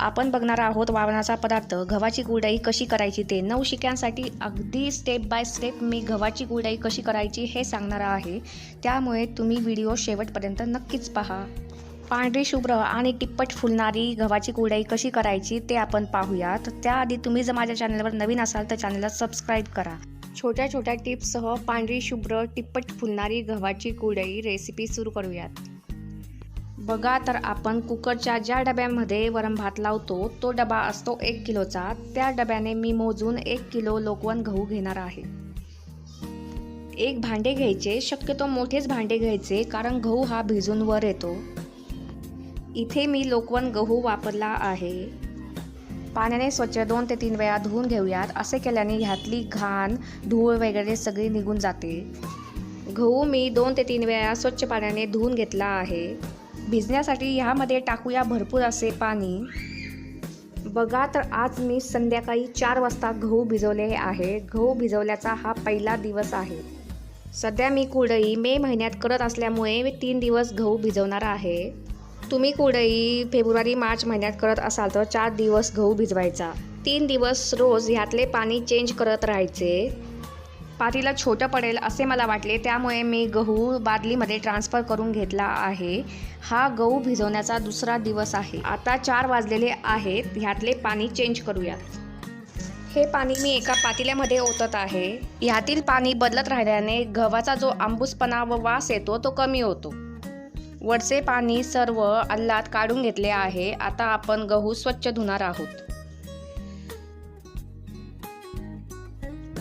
आपण बघणार आहोत वावणाचा पदार्थ. गव्हाची कुरडई कशी करायची ते? नऊ शिक्यांसाठी अगदी स्टेप बाय स्टेप मी गव्हाची गुडाई कशी करायची हे सांगणार आहे. त्यामुळे तुम्ही व्हिडिओ शेवटपर्यंत नक्कीच पहा. पांढरी शुभ्र आणि टिप्पट फुलणारी गव्हाची कुरडई कशी करायची ते आपण पाहूयात. त्याआधी तुम्ही जर माझ्या चॅनलवर नवीन असाल तर चॅनलला सबस्क्राईब करा. छोट्या छोट्या टिप्ससह पांढरी शुभ्र टिप्पट फुलणारी गव्हाची कुरडई रेसिपी सुरू करूयात. बघा तर आपण कुकरच्या ज्या डब्यामध्ये वरण भात लावतो तो डबा असतो एक किलोचा. त्या डब्याने मी मोजून एक किलो लोकवन गहू घेणार आहे. एक भांडे घ्यायचे शक्यतो मोठेच भांडे घ्यायचे कारण गहू हा भिजून वर येतो. इथे मी लोकवन गहू वापरला आहे. पाण्याने स्वच्छ दोन ते तीन वेळा धुवून घेऊयात. असे केल्याने ह्यातली घाण धूळ वगैरे सगळी निघून जाते. गहू मी दोन ते तीन वेळा स्वच्छ पाण्याने धुवून घेतला आहे. भिजण्यासाठी ह्यामध्ये टाकूया भरपूर असे पाणी. बघा तर आज मी संध्याकाळी चार वाजता गहू भिजवले आहे. गहू भिजवल्याचा हा पहिला दिवस आहे. सध्या मी कुडई मे महिन्यात करत असल्यामुळे मी तीन दिवस गहू भिजवणार आहे. तुम्ही कुडई फेब्रुवारी मार्च महिन्यात करत असाल तर चार दिवस गहू भिजवायचा. तीन दिवस रोज ह्यातले पाणी चेंज करत राहायचे. पातीला छोटं पडेल असे मला वाटले. त्यामुळे मी गहू बादलीमध्ये ट्रान्सफर करून घेतला आहे. हा गहू भिजवण्याचा दुसरा दिवस आहे. आता चार वाजलेले आहेत. ह्यातले पाणी चेंज करूयात. हे पाणी मी एका पातेल्यामध्ये ओतत आहे. ह्यातील पाणी बदलत राहिल्याने गव्हाचा जो आंबूसपणा व वास येतो तो कमी होतो. वरचे पाणी सर्व अल्लात काढून घेतले आहे. आता आपण गहू स्वच्छ धुणार आहोत.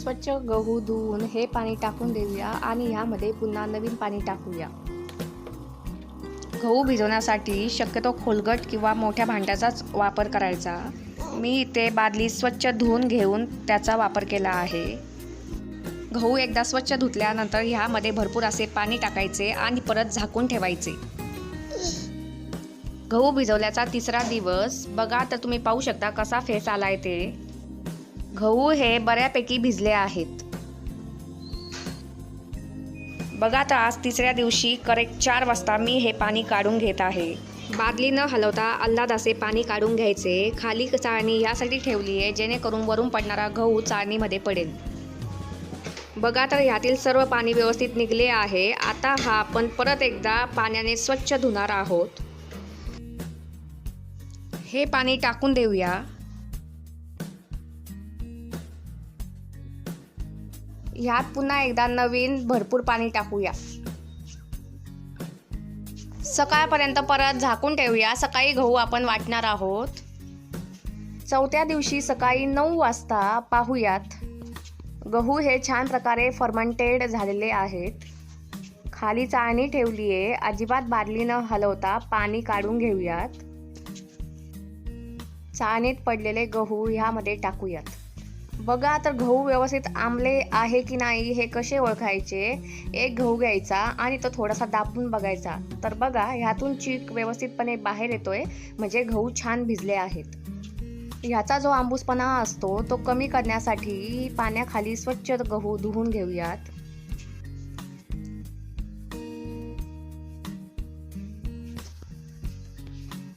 स्वच्छ गहू धुवून हे पाणी टाकून देऊया आणि ह्यामध्ये पुन्हा नवीन पाणी टाकूया. गहू भिजवण्यासाठी शक्यतो खोलगट किंवा मोठ्या भांड्याचाच वापर करायचा. मी इथे बादली स्वच्छ धुवून घेऊन त्याचा वापर केला आहे. गहू एकदा स्वच्छ धुतल्यानंतर ह्यामध्ये भरपूर असे पाणी टाकायचे आणि परत झाकून ठेवायचे. गहू भिजवल्याचा तिसरा दिवस. बघा तर तुम्ही पाहू शकता कसा फेस आलाय ते. गहू हे बऱ्यापैकी भिजले आहेत. बघा तर आज तिसऱ्या दिवशी करेक्ट चार वाजता मी हे पाणी काढून घेत आहे. बादली न हलवता अल्लाद असे पाणी काढून घ्यायचे. खाली चाळणी यासाठी ठेवली आहे जेणेकरून वरून पडणारा गहू चाळणीमध्ये पडेल. बघा तर ह्यातील सर्व पाणी व्यवस्थित निघले आहे. आता हा आपण परत एकदा पाण्याने स्वच्छ धुणार आहोत. हे पाणी टाकून देऊया. ह्यात पुन्हा एकदा नवीन भरपूर पाणी टाकूया. सकाळपर्यंत परत झाकून ठेवूया. सकाळी गहू आपण वाटणार आहोत. चौथ्या दिवशी सकाळी नऊ वाजता पाहूयात. गहू हे छान प्रकारे फर्मंटेड झालेले आहेत. खाली चाळणी ठेवली आहे. अजिबात बादली न हलवता पाणी काढून घेऊयात. चाळणीत पडलेले गहू ह्यामध्ये टाकूयात. बघा तर गहू व्यवस्थित आंबले आहे की नाही हे कसे ओळखायचे? एक गहू घ्यायचा आणि तो थोडासा दाबून बघायचा. तर बघा ह्यातून चीक व्यवस्थितपणे बाहेर येतोय म्हणजे गहू छान भिजले आहेत. ह्याचा जो आंबूसपणा असतो तो कमी करण्यासाठी पाण्याखाली स्वच्छ गहू धुवून घेऊयात.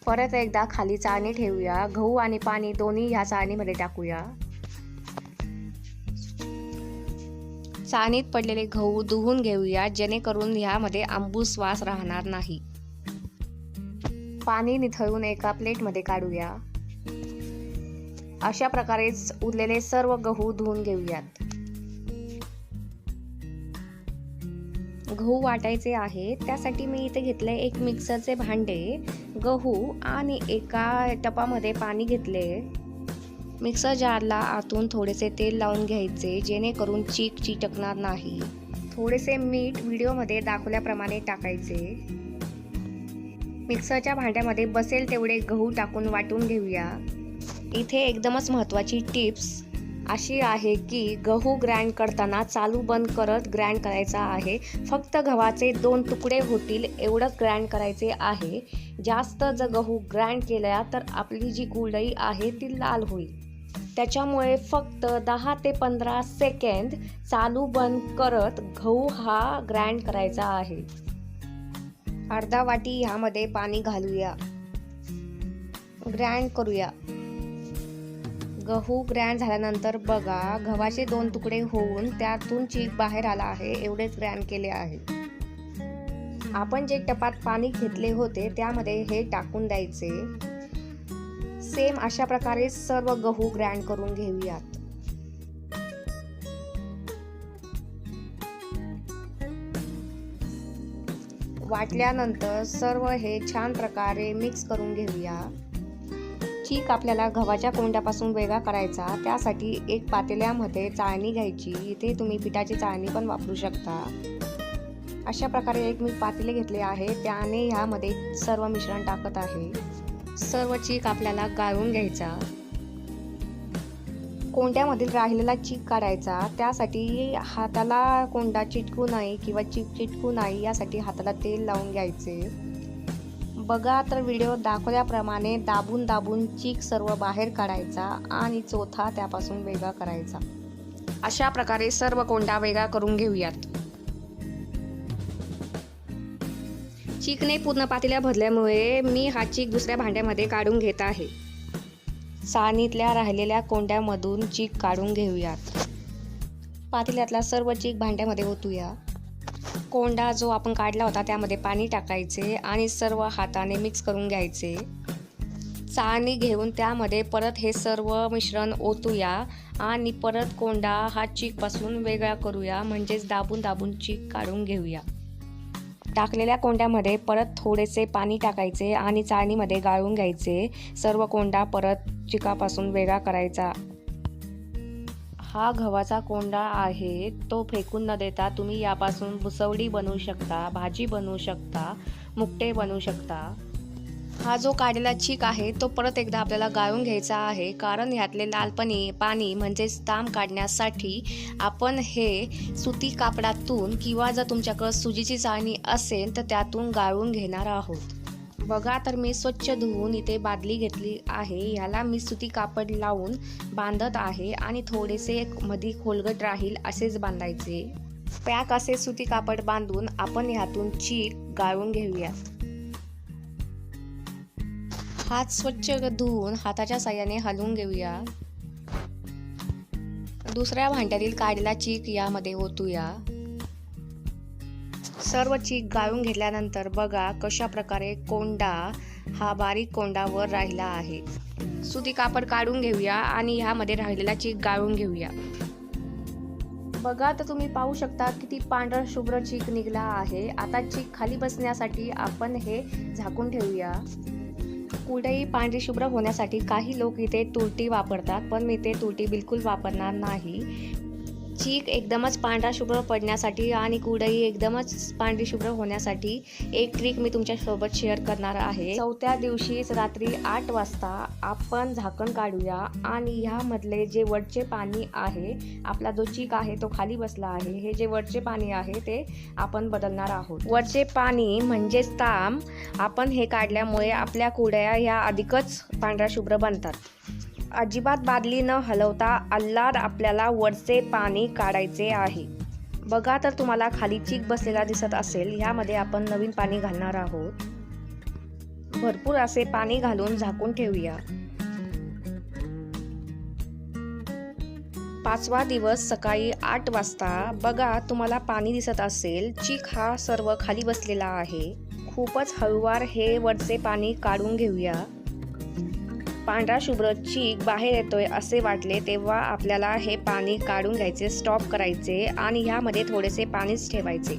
परत एकदा खाली चाळणी ठेवूया. गहू आणि पाणी दोन्ही ह्या चाळणीमध्ये टाकूया. चाळणीत पडलेले गहू धुवून घेऊया जेणेकरून ह्यामध्ये आंबूस वास राहणार नाही. पाणी निथळून एका प्लेटमध्ये काढूया. अशा प्रकारेच उरलेले सर्व गहू धुवून घेऊयात. गहू वाटायचे आहे त्यासाठी मी इथे घेतले एक मिक्सरचे भांडे गहू आणि एका टपामध्ये पाणी घेतले. मिक्सर जारला आतून थोडेसे तेल लावून घ्यायचे जेणेकरून चीक चिटकणार नाही. थोडेसे मीठ व्हिडिओमध्ये दाखवल्याप्रमाणे टाकायचे. मिक्सरच्या भांड्यामध्ये बसेल तेवढे गहू टाकून वाटून घेऊया. इथे एकदमच महत्त्वाची टिप्स अशी आहे की गहू ग्राइंड करताना चालू बंद करत ग्राइंड करायचा आहे. फक्त गव्हाचे दोन तुकडे होतील एवढंच ग्राइंड करायचे आहे. जास्त जर गहू ग्राइंड केल्या तर आपली जी गुळई आहे ती लाल होईल. त्याच्यामुळे फक्त दहा ते पंधरा सेकंद चालू बंद करत गहू हा ग्राइंड करायचा आहे. अर्धा वाटी ह्यामध्ये पाणी घालूया. ग्रँड करूया. गहू ग्रँड झाल्यानंतर बघा गव्हाचे दोन तुकडे होऊन त्यातून चीक बाहेर आला आहे एवढेच ग्रँड केले आहे. आपण जे टपात पाणी घेतले होते त्यामध्ये हे टाकून द्यायचे. सेम अशा प्रकारे सर्व गहू ग्रँड करून घेऊयात. वाटल्यानंतर सर्व हे छान प्रकारे मिक्स करून घेऊया. चीक आपल्याला गव्हाच्या कोंड्यापासून वेगळा करायचा त्यासाठी एक पातेल्यामध्ये चाळणी घ्यायची. इथे तुम्ही पिठाची चाळणी पण वापरू शकता. अशा प्रकारे एक मी पातेले घेतले आहे त्याने ह्यामध्ये सर्व मिश्रण टाकत आहे. सर्व चीक आपल्याला गाळून घ्यायचा. कोंड्यामधील राहिलेला चीक काढायचा. त्यासाठी हाताला कोंडा चिटकू नये किंवा चीक चिटकू नाही यासाठी हाताला तेल लावून घ्यायचे. बघा तर व्हिडिओ दाखवल्याप्रमाणे दाबून दाबून चीक सर्व बाहेर काढायचा आणि चोथा त्यापासून वेगळा करायचा. अशा प्रकारे सर्व कोंडा वेगळा करून घेऊयात. चीकने पूर्ण पातेल्या भरल्यामुळे मी हा चीक दुसऱ्या भांड्यामध्ये काढून घेत आहे. चाळणीतल्या राहिलेल्या कोंड्यामधून चीक काढून घेऊयात. पातेल्यातला सर्व चीक भांड्यामध्ये ओतूया. कोंडा जो आपण काढला होता त्यामध्ये पाणी टाकायचे आणि सर्व हाताने मिक्स करून घ्यायचे. चाळणी घेऊन त्यामध्ये परत हे सर्व मिश्रण ओतूया आणि परत कोंडा हा चीकपासून वेगळा करूया म्हणजेच दाबून दाबून चीक काढून घेऊया. टाकलेल्या कोंड्यामध्ये परत थोडेसे पाणी टाकायचे आणि चाळणीमध्ये गाळून घ्यायचे. सर्व कोंडा परत चिकापासून वेगळा करायचा. हा गव्हाचा कोंडा आहे तो फेकून न देता तुम्ही यापासून बुसवडी बनवू शकता भाजी बनवू शकता मुकटे बनवू शकता. हा जो काढलेला चीक आहे तो परत एकदा आपल्याला गाळून घ्यायचा आहे. कारण ह्यातले लालपणी पाणी म्हणजेच ताम काढण्यासाठी आपण हे सुती कापडातून किंवा जर तुमच्याकडं सुजीची चाळणी असेल तर त्यातून गाळून घेणार आहोत. बघा तर मी स्वच्छ धुवून इथे बादली घेतली आहे. ह्याला मी सुती कापड लावून बांधत आहे आणि थोडेसे मधी खोलगट राहील असेच बांधायचे. पॅक असे सुती कापड बांधून आपण ह्यातून चीक गाळून घेऊयात. हात स्वच्छ धुवून हाताच्या साह्याने हलवून घेऊया. दुसऱ्या भांड्यातील काढलेला चीक यामध्ये ओतूया. सर्व चीक गाळून घेतल्यानंतर बघा कशा प्रकारे कोंडा हा बारीक कोंडावर राहिला आहे. सुती कापड काढून घेऊया आणि ह्यामध्ये राहिलेला चीक गाळून घेऊया. बघा तर तुम्ही पाहू शकता किती पांढरा शुभ्र चीक निघला आहे. आता चीक खाली बसण्यासाठी आपण हे झाकून ठेवूया. कुठेही पांढरी शुभ्र होण्यासाठी काही लोक इथे तुरटी वापरतात पण मी ते तुरटी बिलकुल वापरणार नाही. चीक एकदमच पांढरा शुभ्र पडण्यासाठी आणि कुडई एकदमच पांढरी शुभ्र होण्यासाठी एक ट्रिक मी तुमच्यासोबत शेअर करणार आहे. चौथ्या दिवशीच रात्री आठ वाजता आपण झाकण काढूया आणि ह्यामधले जे वरचे पाणी आहे आपला जो चीक आहे तो खाली बसला आहे हे जे वरचे पाणी आहे ते आपण बदलणार आहोत. वरचे पाणी म्हणजेच ताम आपण हे काढल्यामुळे आपल्या कुड्या ह्या अधिकच पांढऱ्या शुभ्र बनतात. अजिबात बादली न हलवता अल्लाद आपल्याला वरचे पाणी काढायचे आहे. बघा तर तुम्हाला खाली चीक बसलेला दिसत असेल ह्यामध्ये आपण नवीन पाणी घालणार आहोत. भरपूर असे पाणी घालून झाकून ठेवूया. पाचवा दिवस सकाळी आठ वाजता. बघा तुम्हाला पाणी दिसत असेल. चीक हा सर्व खाली बसलेला आहे. खूपच हळूवार हे वरचे पाणी काढून घेऊया. पांढरा शुभ्र चीक बाहेर येतोय असे वाटले तेव्हा आपल्याला हे पाणी काढून घ्यायचे स्टॉप करायचे आणि ह्यामध्ये थोडेसे पाणीच ठेवायचे.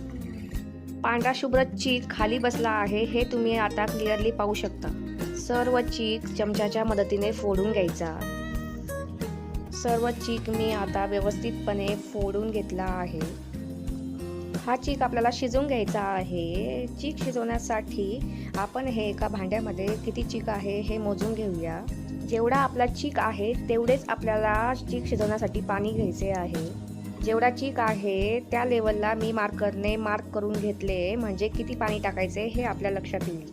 पांढरा शुभ्र चीक खाली बसला आहे हे तुम्ही आता क्लिअरली पाहू शकता. सर्व चीक चमच्याच्या मदतीने फोडून घ्यायचा. सर्व चीक मी आता व्यवस्थितपणे फोडून घेतला आहे. हा चीक आपल्याला शिजवून घ्यायचा आहे. चीक शिजवण्यासाठी आपण हे एका भांड्यामध्ये किती चीक आहे हे मोजून घेऊया. जेवढा आपला चीक आहे तेवढेच आपल्याला चीक शिजवण्यासाठी पाणी घ्यायचे आहे. जेवढा चीक आहे त्या लेवलला मी मार्करने मार्क करून घेतले म्हणजे किती पाणी टाकायचे हे आपल्या लक्षात येईल.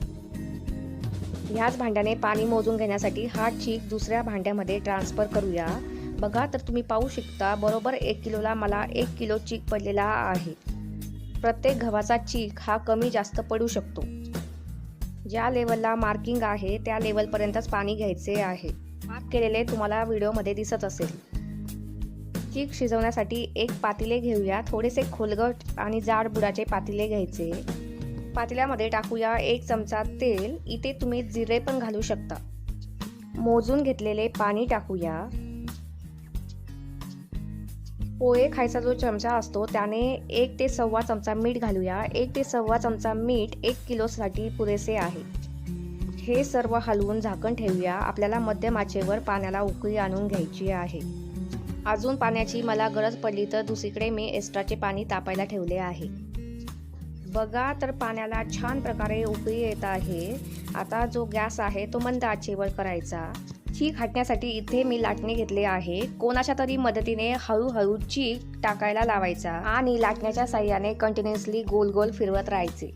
ह्याच भांड्याने पाणी मोजून घेण्यासाठी हा चीक दुसऱ्या भांड्यामध्ये ट्रान्सफर करूया. बघा तर तुम्ही पाहू शकता बरोबर एक किलोला मला एक किलो चीक पडलेला आहे. प्रत्येक गव्हाचा चीक हा कमी जास्त पडू शकतो. ज्या लेवलला मार्किंग आहे त्या लेवलपर्यंतच पाणी घ्यायचे आहे. मार्क केलेले तुम्हाला व्हिडिओमध्ये दिसत असेल. चीक शिजवण्यासाठी एक पातेले घेऊया. थोडेसे खोलगट आणि जाड बुडाचे पातेले घ्यायचे. पातेल्यामध्ये टाकूया एक चमचा तेल. इथे तुम्ही जिरे पण घालू शकता. मोजून घेतलेले पाणी टाकूया. पोहे खायचा जो चमचा असतो त्याने एक ते सव्वा चमचा मीठ घालूया. एक ते सव्वा चमचा मीठ एक किलोसाठी पुरेसे आहे. हे सर्व हलवून झाकण ठेवूया. आपल्याला मध्यम आचेवर पाण्याला उकळी आणून घ्यायची आहे. अजून पाण्याची मला गरज पडली तर दुसरीकडे मी एक्स्ट्राचे पाणी तापायला ठेवले आहे. बघा तर पाण्याला छान प्रकारे उकळी येत आहे. आता जो गॅस आहे तो मंद आचेवर करायचा. चीक हाटण्यासाठी इथे मी लाटणे घेतले आहे. कोणाच्या तरी मदतीने हळूहळू चीक टाकायला लावायचा आणि लाटण्याच्या साह्याने कंटिन्युअसली गोल गोल फिरवत राहायचे.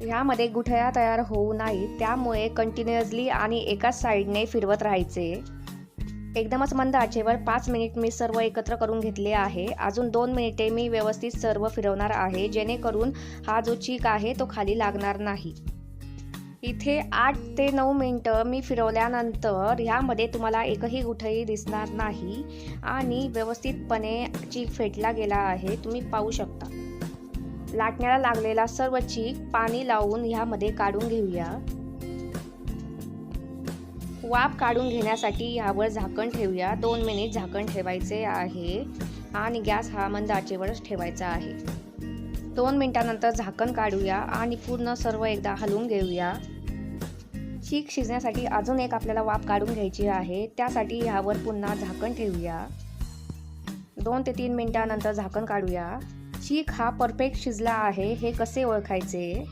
ह्यामध्ये गुठळ्या तयार होऊ नाहीत त्यामुळे कंटिन्युअसली आणि एकाच साईडने फिरवत राहायचे. एकदमच मंद आचेवर पाच मिनिट मी सर्व एकत्र करून घेतले आहे. अजून दोन मिनिटे मी व्यवस्थित सर्व फिरवणार आहे जेणेकरून हा जो चीक आहे तो खाली लागणार नाही. इथे आठ ते नऊ मिनटं मी फिरवल्यानंतर ह्यामध्ये तुम्हाला एकही गुठळी दिसणार नाही आणि व्यवस्थितपणे चीक फेटला गेला आहे तुम्ही पाहू शकता. लाटण्याला लागलेला सर्व चीक पाणी लावून ह्यामध्ये काढून घेऊया. वाफ काढून घेण्यासाठी यावर झाकण ठेवूया. दोन मिनिट झाकण ठेवायचे आहे आणि गॅस हा मंद आचेवरच ठेवायचा आहे. दोन मिनिटानंतर झाकण काढूया आणि पूर्ण सर्व एकदा हलवून घेऊया. चीक शिजण्यासाठी अजून एक आपल्याला वाफ काढून घ्यायची आहे. त्यासाठी ह्यावर पुन्हा झाकण ठेवूया. दोन ते तीन मिनिटानंतर झाकण काढूया. चीक हा परफेक्ट शिजला आहे हे कसे ओळखायचे?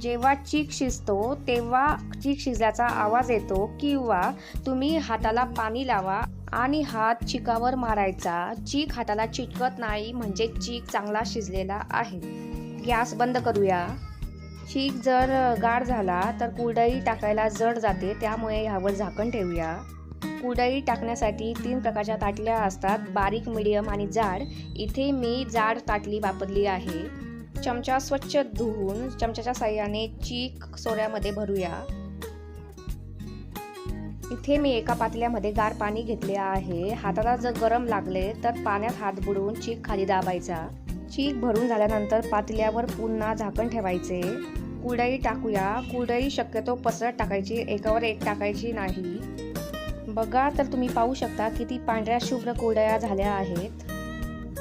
जेव्हा चीक शिजतो तेव्हा चीक शिजल्याचा आवाज येतो किंवा तुम्ही हाताला पाणी लावा आणि हात चिकावर मारायचा. चीक हाताला चिटकत नाही म्हणजे चीक चांगला शिजलेला आहे. गॅस बंद करूया. चीक जर गाढ झाला तर कुरडई टाकायला जड जाते. त्यामुळे ह्यावर झाकण ठेवूया. कुरडई टाकण्यासाठी तीन प्रकारच्या ताटल्या असतात. बारीक मिडियम आणि जाड. इथे मी जाड ताटली वापरली आहे. चमचा स्वच्छ धुवून चमच्याच्या साह्याने चीक सोऱ्यामध्ये भरूया. इथे मी एका पातल्यामध्ये गार पाणी घेतले आहे. हाताला जर गरम लागले तर पाण्यात हात बुडवून चीक खाली दाबायचा. चीक भरून झाल्यानंतर पातल्यावर पुन्हा झाकण ठेवायचे. कुडई टाकूया. कुडई शक्यतो पसरत टाकायची. एकावर एक टाकायची नाही. बघा तर तुम्ही पाहू शकता किती पांढऱ्या शुभ्र कुडया झाल्या आहेत.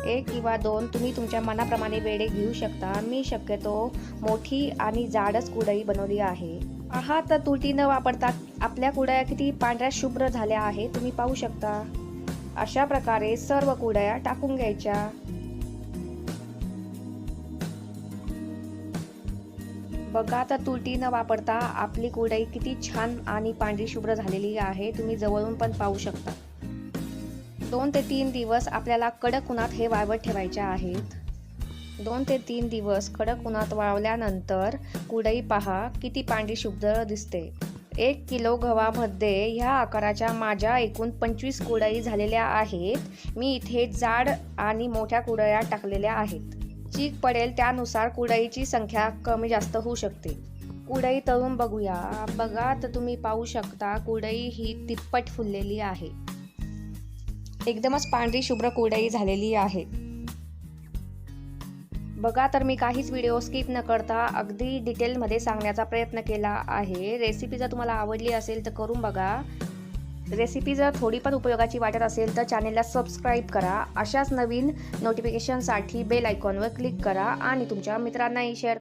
एक किंवा दोन तुम्ही तुमच्या मनाप्रमाणे वेडे घेऊ शकता. मी शक्यतो मोठी आणि जाडच कुडई बनवली आहे. आहा तर तुरटी न वापरता आपल्या कुडया किती पांढऱ्या शुभ्र झाल्या आहेत तुम्ही पाहू शकता. अशा प्रकारे सर्व कुडया टाकून घ्यायच्या. बघा तर तुरटी न वापरता आपली कुरडई किती छान आणि पांढरी शुभ्र झालेली आहे. तुम्ही जवळून पण पाहू शकता. दोन ते तीन दिवस आपल्याला कडक उन्हात हे वाळवत ठेवायचे आहेत. दोन ते तीन दिवस कडक उन्हात वाळवल्यानंतर कुडई पहा किती पांढरी शुभ्र दिसते. एक किलो गव्हामध्ये ह्या आकाराच्या माझ्या एकूण पंचवीस कुडई झालेल्या आहेत. मी इथे जाड आणि मोठ्या कुडया टाकलेल्या आहेत. चीक पडेल त्यानुसार कुडईची संख्या कमी जास्त होऊ शकते. कुडई तळून बघूया. बघा तर तुम्ही पाहू शकता कुडई ही तिप्पट फुललेली आहे. एकदमच पांढरी शुभ्र कुडई झालेली आहे. बघा तर मी काहीच व्हिडिओ स्किप न करता अगदी डिटेलमध्ये सांगण्याचा प्रयत्न केला आहे. रेसिपी जर तुम्हाला आवडली असेल तर करून बघा. रेसिपी जर थोडी पण उपयोगाची वाटत असेल तर चॅनेलला सबस्क्राईब करा. अशाच नवीन नोटिफिकेशनसाठी बेल आयकॉनवर क्लिक करा आणि तुमच्या मित्रांनाही शेअर